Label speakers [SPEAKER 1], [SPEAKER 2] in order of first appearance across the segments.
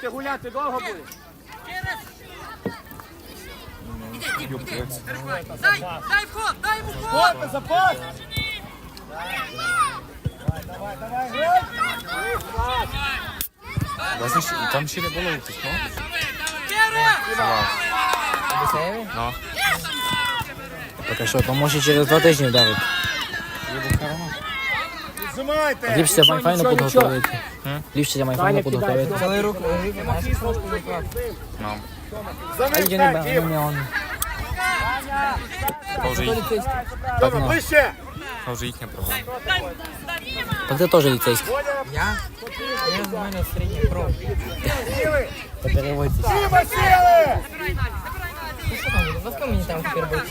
[SPEAKER 1] Ти гуляти довго будеш?
[SPEAKER 2] Дай, дай вход, дай ему вход!
[SPEAKER 1] Запас, запас!
[SPEAKER 3] Бачиш, і там ще не було.
[SPEAKER 2] Кера!
[SPEAKER 4] Обіцяєві?
[SPEAKER 3] Ну.
[SPEAKER 4] Так а що, то може через два тижні вдарити.
[SPEAKER 1] Зимайте!
[SPEAKER 4] Ліпше це має файно
[SPEAKER 1] Нічого,
[SPEAKER 4] підготовити. Ліпше це має
[SPEAKER 1] Таня,
[SPEAKER 4] файно
[SPEAKER 1] кидай.
[SPEAKER 4] підготовити.
[SPEAKER 2] Взяли руку,
[SPEAKER 4] А я не бачу, ну.
[SPEAKER 1] ближче!
[SPEAKER 3] то вже їхня проблема.
[SPEAKER 4] Так ти теж ліцейський.
[SPEAKER 2] Я? Я з мене середній кров.
[SPEAKER 4] Та переводься.
[SPEAKER 1] Діма, сіли!
[SPEAKER 2] Ну що там, ласка мені там тепер бути?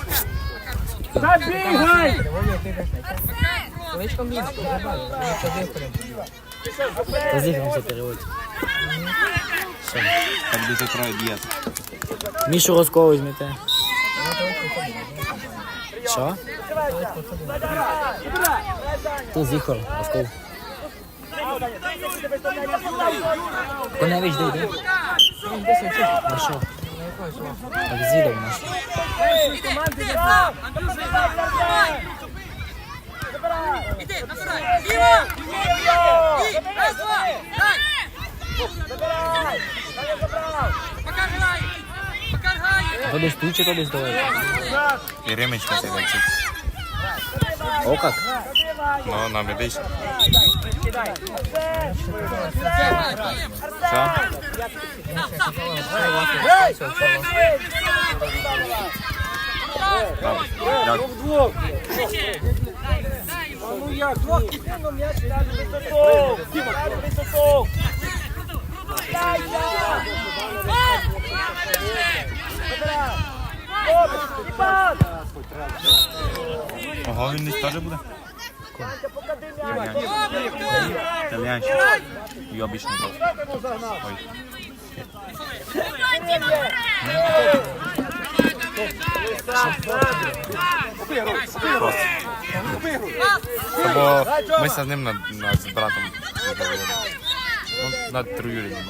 [SPEAKER 1] Та бігай!
[SPEAKER 2] Доволі ти так. Колечко мінську, забавно. Ми що дихаємо.
[SPEAKER 4] Та зіграємося переводься.
[SPEAKER 3] Так дуже троє дієт.
[SPEAKER 4] Мішу Роскову візьмете. Що? Тут зіхор, Росков. Коневич, де йде? На що? Так звідав на що?
[SPEAKER 2] Іди, набирай! Ліво! Раз, два! Дай! Пока грай! Пока грай!
[SPEAKER 4] То десь тут чи то десь давай?
[SPEAKER 3] І ремечка це лечить.
[SPEAKER 4] О как?
[SPEAKER 3] Ну, наведись. Все? Добре. Дякую.
[SPEAKER 1] Вдвох! Ну як, двох кидано м'яч, далі висоту! Діма, далі висоту!
[SPEAKER 3] Ого, він десь теж буде? Італіянський. І обичний гол. Ой. Бо ми з ним над, над братом говорили. Ну, над троюрідним.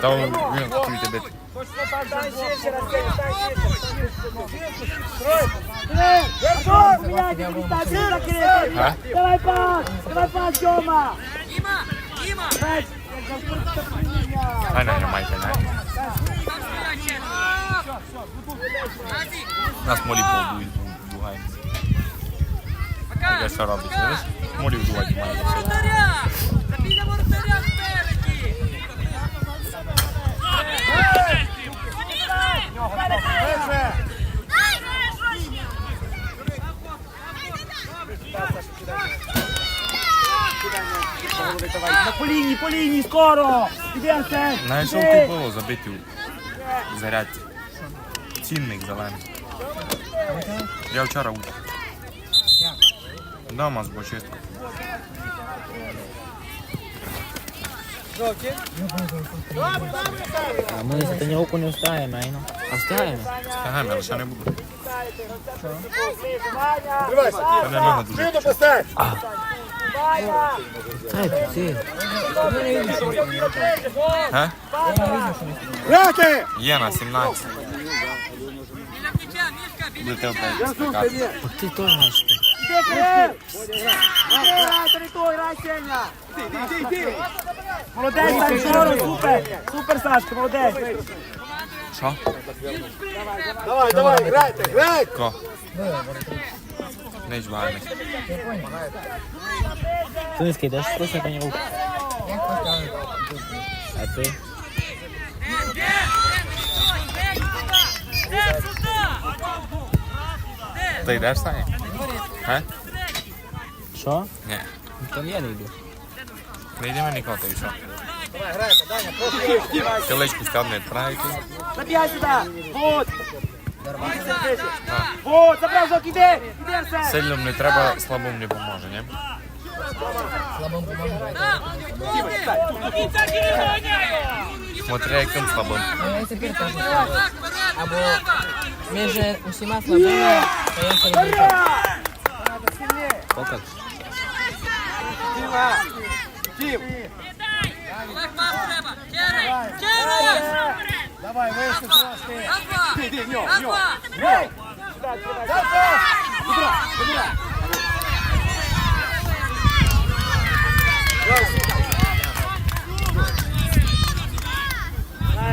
[SPEAKER 3] Та він він хотів тебе. А?
[SPEAKER 1] Давай пас! Давай пас, Тьома!
[SPEAKER 2] Діма! Діма!
[SPEAKER 3] Хай не наймайте, не.
[SPEAKER 2] Назік!
[SPEAKER 3] Нас молі повдують, дугає. Таке що робить, видиш? Молі вдувати має.
[SPEAKER 2] Воротаря! Забійте воротаря спереді!
[SPEAKER 1] По лінії, по лінії, скоро!
[SPEAKER 3] Знаєш, тут було забиті у зарядці? Цінник зелений. Я вчора у. Дома з бочистку.
[SPEAKER 4] А ми за тренировку не встаємо, айно. А встаємо?
[SPEAKER 3] Ага, я лише не буду.
[SPEAKER 1] Тривайся!
[SPEAKER 3] Та не нога дуже.
[SPEAKER 1] Шину постать!
[SPEAKER 4] Ай, ти.
[SPEAKER 3] А? Є на 17.
[SPEAKER 2] Біля м'яча, Мішка, біля
[SPEAKER 3] Будете опять
[SPEAKER 4] ти теж знаєш. Ти.
[SPEAKER 1] Кирил! Грай, територію, грай, Сеня! Іди, іди, іди! Молодець, Сань, здорово, супер! Супер, Сашка, молодець!
[SPEAKER 3] Що?
[SPEAKER 1] Давай, давай, грайте, грайте!
[SPEAKER 3] Ко? Не жбаємо.
[SPEAKER 4] Ти не скидаєш просто на тренировку. А ти?
[SPEAKER 3] Ти йдеш, Саня? А?
[SPEAKER 4] Що?
[SPEAKER 3] Ні.
[SPEAKER 4] Ну, Там я не йду.
[SPEAKER 3] Не йдемо нікого, ти що? Телечку стягне правити.
[SPEAKER 1] Забігай сюди! Вот! Вот, забрав жок, іди! Іди, Арсен!
[SPEAKER 3] Сильним не треба, слабим не поможе, ні? Смотри, яким слабим.
[SPEAKER 2] Ну, я тепер теж скажу. Або між усіма слабими, то я середній кров.
[SPEAKER 4] О как?
[SPEAKER 1] Діма! Дім!
[SPEAKER 5] Олег, пас треба! Через! Через!
[SPEAKER 1] Давай, вище трошки!
[SPEAKER 5] Два!
[SPEAKER 1] Іди, в нього, в нього!
[SPEAKER 5] два!
[SPEAKER 1] Гей! Сюди, тримай! Забирай!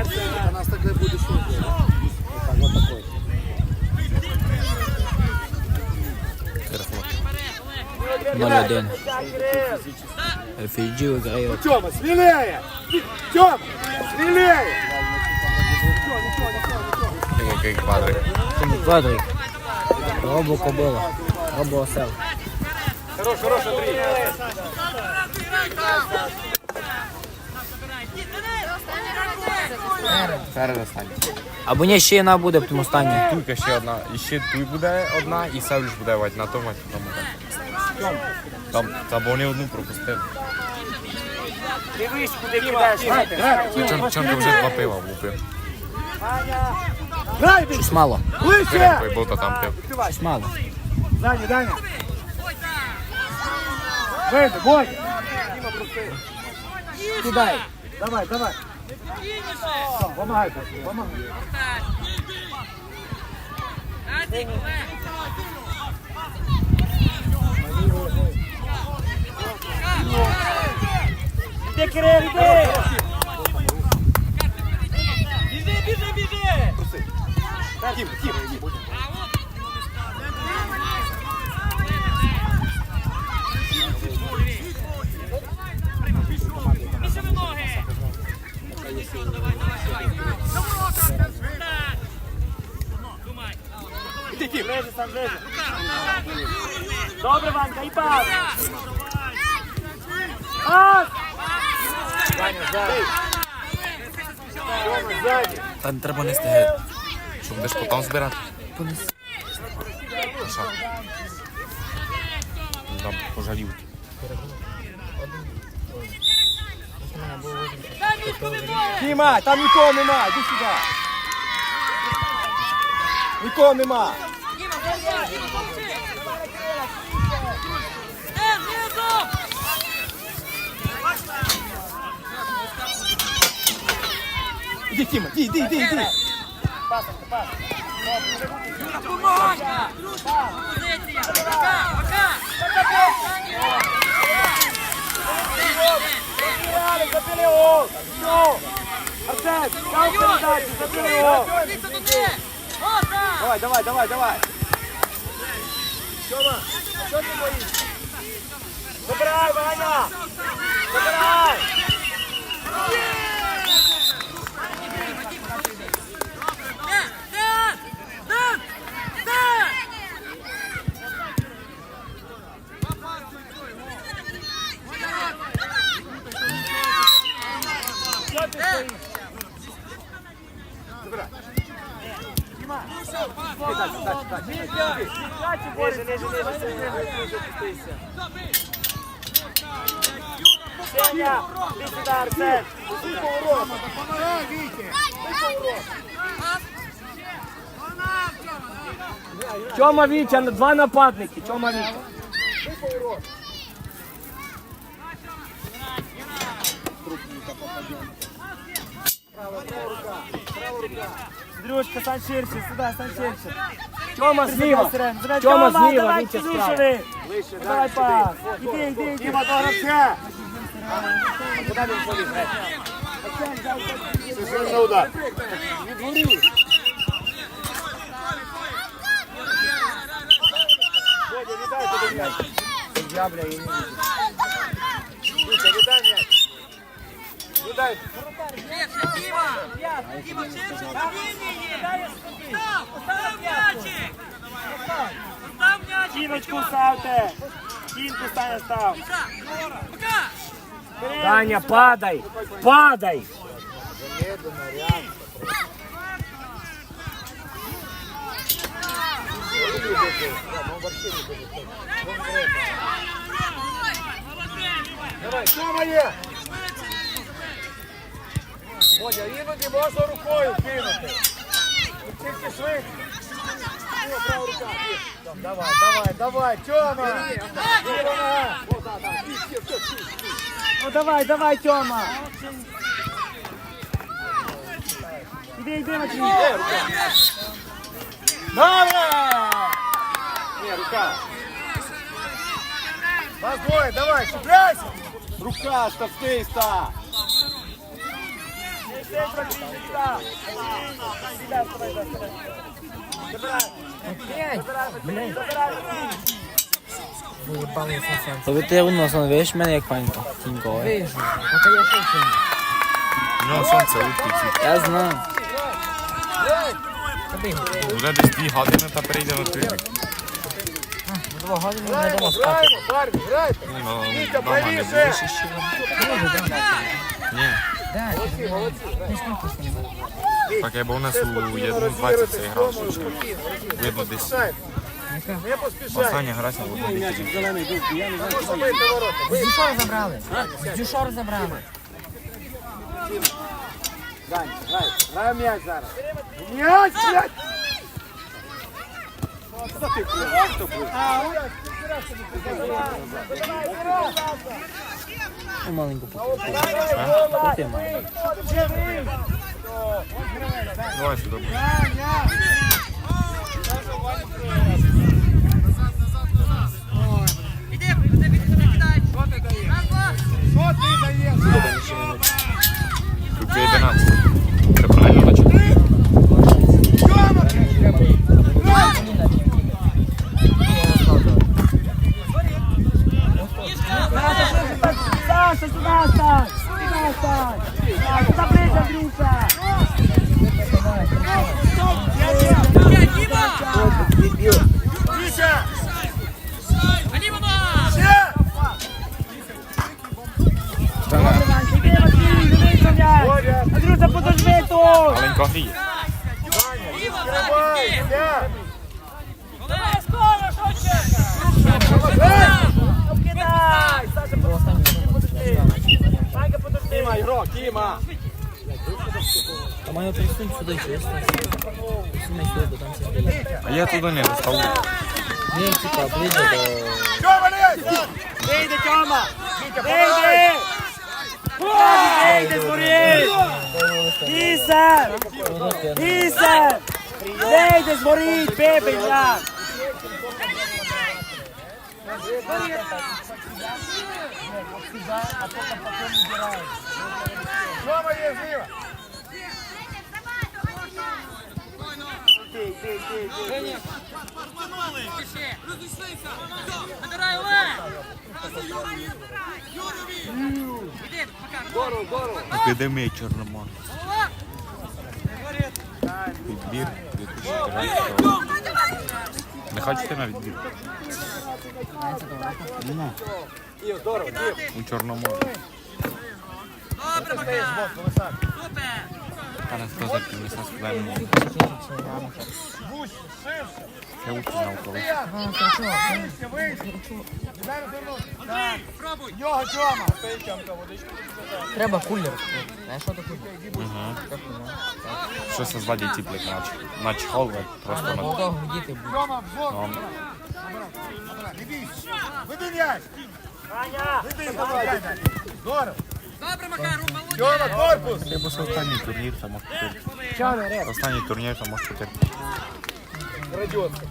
[SPEAKER 1] Забирай! У нас так не буде шутки.
[SPEAKER 4] 0-1. ФГ виграє.
[SPEAKER 1] Тьома, смілеє! Тьома, смілеє!
[SPEAKER 3] Який квадрик?
[SPEAKER 4] Квадрик. Робо кобила. Робо осел.
[SPEAKER 1] Хорош, хорош, Андрій.
[SPEAKER 3] Зараз останній.
[SPEAKER 4] Або ні, ще одна буде в тому стані.
[SPEAKER 3] Туйка ще одна. І ще туй буде одна, і Савліш буде вать на тому. тому. Там, та бо вони одну пропустили.
[SPEAKER 1] Дивись, куди кидаєш.
[SPEAKER 3] Чонка вже два пива влупив.
[SPEAKER 4] Щось мало.
[SPEAKER 3] Перед бота там пив.
[SPEAKER 4] Щось мало.
[SPEAKER 1] Даня, Даня. Вийди, бой.
[SPEAKER 4] Кидай.
[SPEAKER 1] Давай, давай. Помагай, помагай.
[SPEAKER 5] Назик, Олег!
[SPEAKER 1] Кирил, іди!
[SPEAKER 5] Біжи, біжи, біжи!
[SPEAKER 1] Тім, тім, тім.
[SPEAKER 5] Мішами ноги! Думай!
[SPEAKER 1] Іди, тім. Ближе, сам ближе. Добре, Ванька, і пас. Пас! Даня, ззаді. Тьома, ззаді.
[SPEAKER 3] Та не треба нести геть. Щоб будеш потом збирати. Понеси. Там пожалів.
[SPEAKER 1] Тіма, там нікого нема, іди сюди. Нікого нема.
[SPEAKER 5] Діма, помогай! Діма, помоги! Е, знизу!
[SPEAKER 1] Іди, Тіма, іди, іди, іди, іди.
[SPEAKER 5] Помогай! Позиція! Пока! Пока!
[SPEAKER 1] Забирали, забили гол. Все. Арсен, дав передачу, забили гол.
[SPEAKER 5] Позиція туди! Оса!
[SPEAKER 1] Давай, давай, давай, давай. Тьома, що ти боїшся? Забирай, Ваня! Забирай!
[SPEAKER 5] Де! Де! Де! Де!
[SPEAKER 1] Що ти стоїш? Забирай. Тіма, дальше, дальше, дальше. Дальше, Боже, не ниже, ниже, спустися. Сеня, іди сюди, Арсен. Поворот. Іди поворот.
[SPEAKER 2] Тьома Вітя, два нападники. Тьома Вітя.
[SPEAKER 1] Андрюшка, стань ширше, сюди, стань ширше.
[SPEAKER 2] Тьома зліва.
[SPEAKER 1] Тьома,
[SPEAKER 2] Тьома зліва,
[SPEAKER 1] давай, живи. Давай пас. Іди, іди, іди. Діма, до гравця. Куди він поліз? Це за удар. Не горі. Бодя, віддай туди м'яч. Я, бля, і не віддай м'яч. Віддай.
[SPEAKER 5] Діма! Діма, ширше, є! Став! Став м'ячик! Став м'ячик!
[SPEAKER 1] Кіночку ставте. Кінку стане став.
[SPEAKER 2] Таня, падай. Падай.
[SPEAKER 1] Давай, що моє? Бодя, іноді можна рукою кинути. Тільки швидше. О, права рука. Давай, давай, давай, Тьома. Ліва нога. О, да, да. давай, давай, Тьома. Іди, іди, Матвій. Добре! Ні, рука. Вас двоє, давай, чіпляйся. Рука, штовхни, ста.
[SPEAKER 2] Опять? Блядь. Выебаный совсем.
[SPEAKER 4] То ви ти носом виш мене як панько. Тінько.
[SPEAKER 2] Вижу. Пока я шел
[SPEAKER 3] У нього сонце летить.
[SPEAKER 4] Я знаю.
[SPEAKER 3] Вже десь дві години та прийде на твій.
[SPEAKER 2] Два години не дома спати.
[SPEAKER 1] Барбі, грайте.
[SPEAKER 3] Ну,
[SPEAKER 1] Вітя,
[SPEAKER 3] дома не
[SPEAKER 1] правіше.
[SPEAKER 3] Ні.
[SPEAKER 2] Да.
[SPEAKER 3] Так я був у нас у 1.20 це грав, що ще. Видно десь.
[SPEAKER 1] Не поспішай.
[SPEAKER 3] Остання гра в одному дитячі.
[SPEAKER 1] Забийте ворота.
[SPEAKER 2] Дюшор забрали. Дюшор забрали.
[SPEAKER 1] Дань, грай, грай м'яч зараз. М'яч, м'яч! Що ти пливеш, хто пливе?
[SPEAKER 4] Ну, маленьку покрути. Маленьку.
[SPEAKER 3] Давай сюди.
[SPEAKER 5] Кидай. Раз, два.
[SPEAKER 1] Що ти даєш?
[SPEAKER 3] Тут 11. Це правильно наче?
[SPEAKER 1] Саша, сюда стань! Сюда стань! Сюда ближе, Андрюша!
[SPEAKER 5] Є, Діма!
[SPEAKER 1] Міша!
[SPEAKER 5] Алімова!
[SPEAKER 1] Ще! Іди, Матвій, дивись на м'яч! Андрюша, подожди тут!
[SPEAKER 3] Маленько гріє.
[SPEAKER 5] Діма,
[SPEAKER 1] Давай,
[SPEAKER 5] так,
[SPEAKER 1] ще!
[SPEAKER 5] Давай, скоро, швидше!
[SPEAKER 1] Обкидай! Саша, подожди! Санька, подожди! Тіма, ігрок, Тіма!
[SPEAKER 4] А мене присунь сюди, чесно. Присунь сюди, бо там все стоїть.
[SPEAKER 3] А я туди не достав.
[SPEAKER 4] Ні, типа, ближче до...
[SPEAKER 1] Тьома, лезь! Вийди, Тьома! Вийди! Вийди, згоріть! Ісер! Ісер! Вийди, згоріть, бебі, м'яч! Тьома є зліва!
[SPEAKER 5] Ще. Набирай, Олег! Іди, пока.
[SPEAKER 3] Академія Чорномор.
[SPEAKER 5] Голова!
[SPEAKER 3] Відбір 2013 Не хочете на відбір? У Чорноморі.
[SPEAKER 5] Добре, Макар! Супер!
[SPEAKER 3] Зараз за піднесе складаємо. Я учу науковий.
[SPEAKER 5] Пробуй!
[SPEAKER 1] Нього Тьома!
[SPEAKER 2] Треба кулер. Що таке?
[SPEAKER 3] Угу. Що це ззаді тіплик. Наче холве, просто на
[SPEAKER 2] Молодого діти будуть.
[SPEAKER 1] Тьома, взвод! Веди м'яч! Веди, давай! Здорово!
[SPEAKER 5] Добре, Макар, молодець!
[SPEAKER 1] Тьома, корпус!
[SPEAKER 3] Треба що останній турнір там може потерпіти. Останній турнір там може потерпіти.
[SPEAKER 1] Радіоска.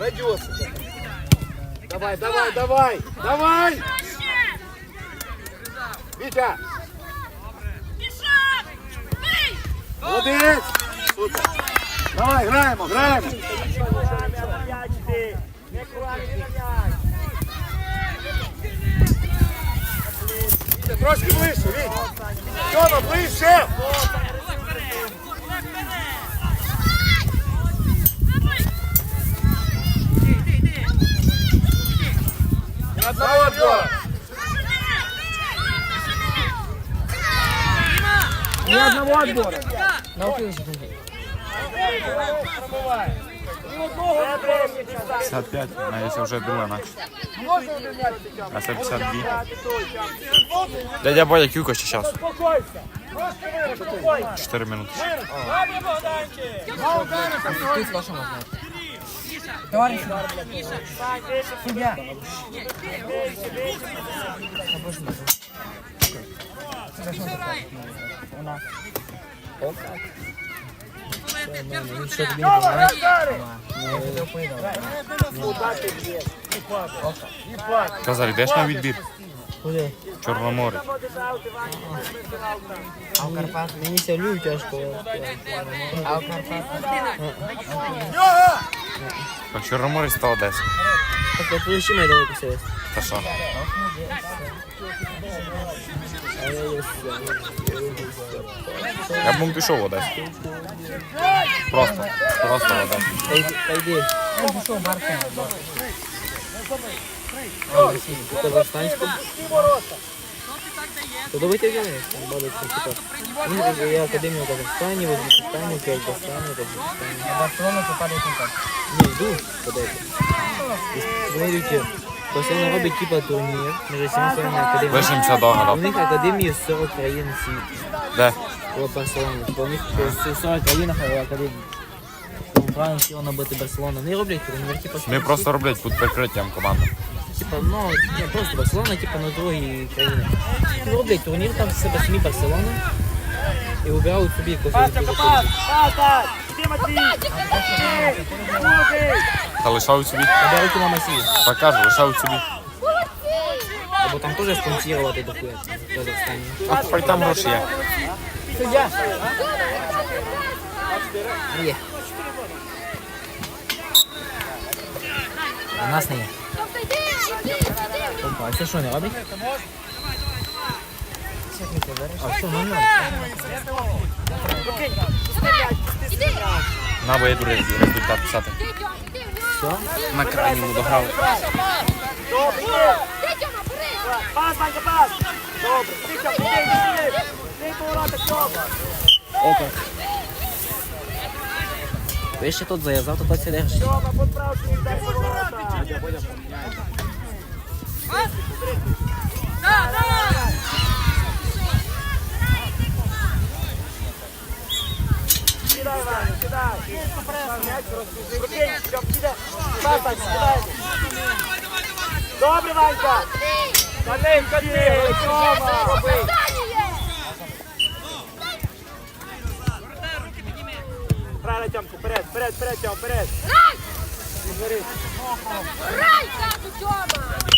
[SPEAKER 1] Радіоска. Давай, давай, давай! Давай! Вітя! Молодець! Супер! Давай, граємо, граємо! Вітя, Трошки ближче, Вітя! Тьома, ближче! Ни одного отбора! Ни одного отбора!
[SPEAKER 2] На Научилися ходити.
[SPEAKER 3] 55, навіть ну, вже друга на. А це Дядя боя кюка ще час. 4 минути.
[SPEAKER 2] Товарищ, судья. Вона.
[SPEAKER 4] Він ще не помагає?
[SPEAKER 1] Удачі є. І пас. І пас.
[SPEAKER 3] Казар, йдеш на відбір?
[SPEAKER 4] Куди?
[SPEAKER 3] Чорноморе.
[SPEAKER 2] А в Карпат?
[SPEAKER 4] Мені сявлю тяжко.
[SPEAKER 2] А в Карпат?
[SPEAKER 3] Так Чорноморець та Одеса.
[SPEAKER 4] Так, я туди ще маю далеко сяти.
[SPEAKER 3] Та що?
[SPEAKER 4] А я є
[SPEAKER 3] Я б мог пішов в Одесу. Просто. Просто в Одесу.
[SPEAKER 4] Та йди.
[SPEAKER 2] Я пішов Барселону.
[SPEAKER 4] Ти типа. В Казахстані, в Узбекистані, в Киргизстані.
[SPEAKER 2] А Барселона попадає в контакт.
[SPEAKER 4] Ні, йду подати. Вони йдуть, постійно роблять типа турнір між всіма своїми академіями.
[SPEAKER 3] Лишимося
[SPEAKER 4] У них академії 40 країн світу.
[SPEAKER 3] Де?
[SPEAKER 4] О, Барселона. Бо у них в 40 країнах академії. Тому правильно хотіло набити Барселону. Вони роблять турнір, типа.
[SPEAKER 3] Ми просто роблять під прикриттям команди.
[SPEAKER 4] Типа, ну, не просто Барселона, типа на другій країні. Роблять турнір там з себе самі Барселони. І вибирають собі якось.
[SPEAKER 3] Та лишають собі.
[SPEAKER 4] На Масію.
[SPEAKER 3] Покажу, лишають собі.
[SPEAKER 4] Або там теж спонсорувати дохуя в Казахстані.
[SPEAKER 3] А тепер там гроші є.
[SPEAKER 4] Є. А нас не є. Опа, а це що не робить? А що, ну не
[SPEAKER 3] На, бо я йду результат писати.
[SPEAKER 4] Все?
[SPEAKER 3] На крайньому дограв.
[SPEAKER 1] Добре. Пас, Ванька, пас. Добре. Ти, Тьомка, ти, ти. Ти поворота, Тьомка.
[SPEAKER 4] Опа. Ви ще тут зав'язав, то так сидиш.
[SPEAKER 1] Тьома, подправ, ти дай роби. Тямку, вперед, вперед, вперед, Тям, вперед.
[SPEAKER 6] Рай, тату, Тьома!